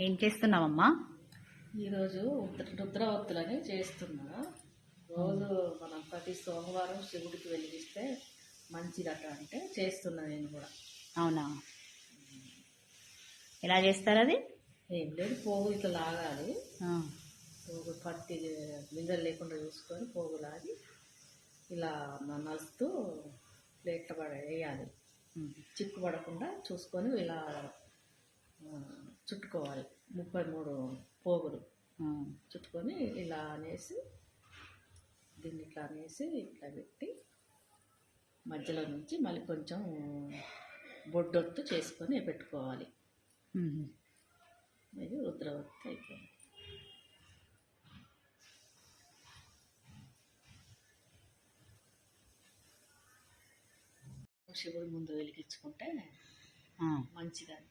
ఏం చేస్తున్నావమ్మా? ఈరోజు రుద్రవత్తులని చేస్తున్నా. రోజు మనం ప్రతి సోమవారం శివుడికి వెలిగిస్తే మంచిదట అంటే చేస్తున్నా నేను కూడా. అవునా? ఎలా చేస్తారు అది? ఏం లేదు పోగు ఇట్లా లాగాలి. పోగు పట్టి గింజలు లేకుండా చూసుకొని పోగు లాగి ఇలా నలుస్తూ ప్లేట్ల పడ వేయాలి. చిక్కు పడకుండా చూసుకొని ఇలా చుట్టుకోవాలి. ముప్పై మూడు పోగులు చుట్టుకొని ఇలా అనేసి దీన్ని ఇట్లా అనేసి ఇట్లా పెట్టి మధ్యలో నుంచి మళ్ళీ కొంచెం బొడ్డొత్తు చేసుకొని పెట్టుకోవాలి. ఇది రుద్రవత్తి అయిపోయింది. శివుడి ముందు వెలిగించుకుంటే ఆ, మంచిదని